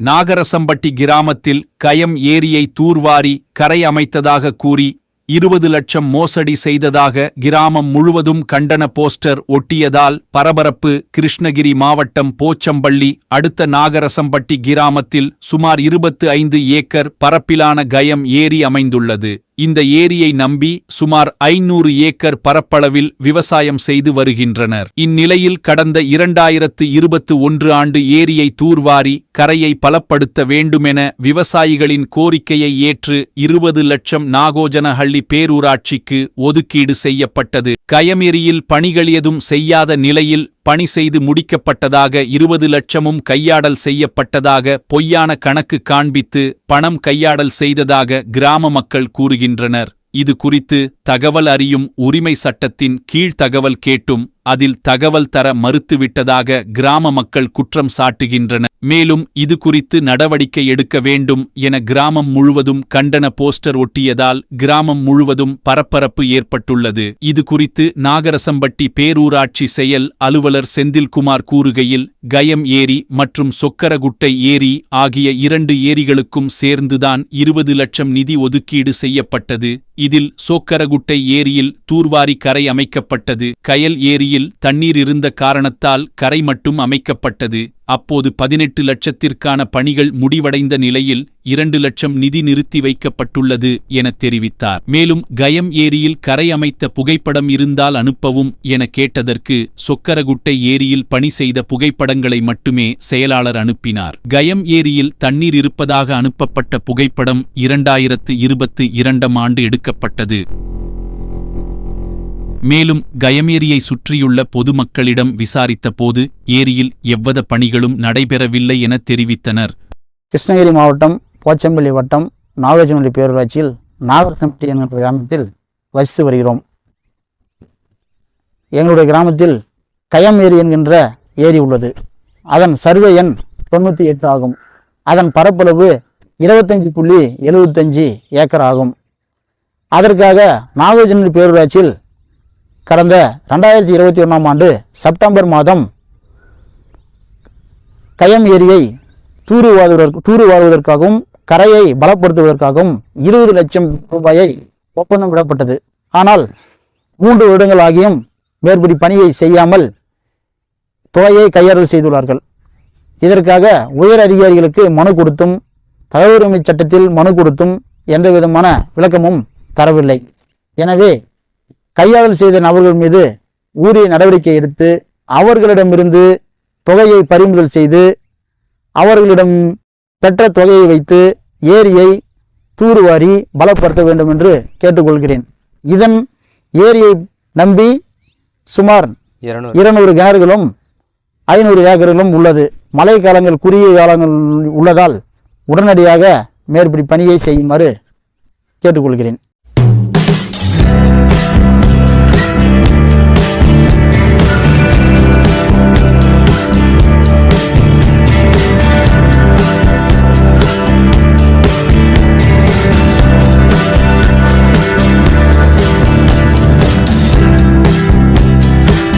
நாகரசம்பட்டி கிராமத்தில் கயம் ஏரியை தூர்வாரி கரை அமைத்ததாக கூறி இருபது லட்சம் மோசடி செய்ததாக கிராமம் முழுவதும் கண்டன போஸ்டர் ஒட்டியதால் பரபரப்பு கிருஷ்ணகிரி மாவட்டம் போச்சம்பள்ளி அடுத்த நாகரசம்பட்டி கிராமத்தில் சுமார் இருபத்து ஐந்து ஏக்கர் பரப்பிலான கயம் ஏரி அமைந்துள்ளது. இந்த ஏரியை நம்பி சுமார் ஐநூறு ஏக்கர் பரப்பளவில் விவசாயம் செய்து வருகின்றனர். இந்நிலையில் கடந்த இரண்டாயிரத்து இருபத்து ஒன்று ஆண்டு ஏரியை தூர்வாரி கரையை பலப்படுத்த வேண்டுமென விவசாயிகளின் கோரிக்கையை ஏற்று இருபது லட்சம் நாகோஜனஹள்ளி பேரூராட்சிக்கு ஒதுக்கீடு செய்யப்பட்டது. கயமேரியில் பணிகள் எதும் செய்யாத நிலையில் பணி செய்து முடிக்கப்பட்டதாக இருபது லட்சமும் கையாடல் செய்யப்பட்டதாக பொய்யான கணக்கு காண்பித்து பணம் கையாடல் செய்ததாக கிராம மக்கள் வருகின்றனர் இது குறித்து தகவல் அறியும் உரிமை சட்டத்தின் கீழ் தகவல் கேட்டும் அதில் தகவல் தர மறுத்துவிட்டதாக கிராம மக்கள் குற்றம் சாட்டுகின்றனர். மேலும் இது குறித்து நடவடிக்கை எடுக்க வேண்டும் என கிராமம் முழுவதும் கண்டன போஸ்டர் ஒட்டியதால் கிராமம் முழுவதும் பரபரப்பு ஏற்பட்டுள்ளது. இது குறித்து நாகரசம்பட்டி பேரூராட்சி செயல் அலுவலர் செந்தில்குமார் கூறுகையில் கயம் ஏரி மற்றும் சொக்கரகுட்டை ஏரி ஆகிய இரண்டு ஏரிகளுக்கும் சேர்ந்துதான் இருபது லட்சம் நிதி ஒதுக்கீடு செய்யப்பட்டது. இதில் சோக்கரகுட்டை ஏரியில் தூர்வாரி கரை அமைக்கப்பட்டது. கயல் ஏரியில் தண்ணீர் இருந்த காரணத்தால் கரை மட்டும் அமைக்கப்பட்டது. அப்போது பதினெட்டு லட்சத்திற்கான பணிகள் முடிவடைந்த நிலையில் இரண்டு லட்சம் நிதி நிறுத்தி வைக்கப்பட்டுள்ளது என தெரிவித்தார். மேலும் கயம் ஏரியில் கரை அமைத்த புகைப்படம் இருந்தால் அனுப்பவும் என கேட்டதற்கு சொக்கரகுட்டை ஏரியில் பணி செய்த புகைப்படங்களை மட்டுமே செயலாளர் அனுப்பினார். கயம் ஏரியில் தண்ணீர் இருப்பதாக அனுப்பப்பட்ட புகைப்படம் இரண்டாயிரத்து இருபத்து இரண்டாம் ஆண்டு எடுக்கப்பட்டது. மேலும் கயமேரியை சுற்றியுள்ள பொதுமக்களிடம் விசாரித்த போது ஏரியில் எவ்வித பணிகளும் நடைபெறவில்லை என தெரிவித்தனர். கிருஷ்ணகிரி மாவட்டம் போச்சம்பள்ளி வட்டம் நாகஜமல்லி பேரூராட்சியில் நாகரசம்பட்டி என்ற கிராமத்தில் வசித்து வருகிறோம். எங்களுடைய கிராமத்தில் கயம் ஏரி என்கின்ற ஏரி உள்ளது. அதன் சர்வே எண் தொண்ணூற்றி எட்டு ஆகும். அதன் பரப்பளவு இருபத்தஞ்சி புள்ளி எழுபத்தஞ்சி ஏக்கர் ஆகும். அதற்காக நாகஜமல்லி பேரூராட்சியில் கடந்த ரெண்டாயிரத்தி இருபத்தி ஒன்றாம் ஆண்டு செப்டம்பர் மாதம் கயம் ஏரியை தூருவாதுவதற்கு தூர்வாருவதற்காகவும் கரையை பலப்படுத்துவதற்காகவும் இருபது லட்சம் ரூபாயை ஒப்பந்தம் விடப்பட்டது. ஆனால் மூன்று வருடங்கள் ஆகியும் மேற்படி பணியை செய்யாமல் தொகையை கையாறு செய்துள்ளார்கள். இதற்காக உயர் அதிகாரிகளுக்கு மனு கொடுத்தும் தகவல் உரிமை சட்டத்தில் மனு கொடுத்தும் எந்த விதமான விளக்கமும் தரவில்லை. எனவே கையாடல் செய்த நபர்கள் மீது உரிய நடவடிக்கை எடுத்து அவர்களிடமிருந்து தொகையை பறிமுதல் செய்து அவர்களிடம் பெற்ற தொகையை வைத்து ஏரியை தூர்வாரி பலப்படுத்த வேண்டும் என்று கேட்டுக்கொள்கிறேன். இதன் ஏரியை நம்பி சுமார் இருநூறு. இருநூறு கிணறுகளும் ஐநூறு ஏக்கர்களும் உள்ளது. மழை காலங்கள் குறுகிய காலங்கள் உள்ளதால் உடனடியாக மேற்படி பணியை செய்யுமாறு கேட்டுக்கொள்கிறேன்.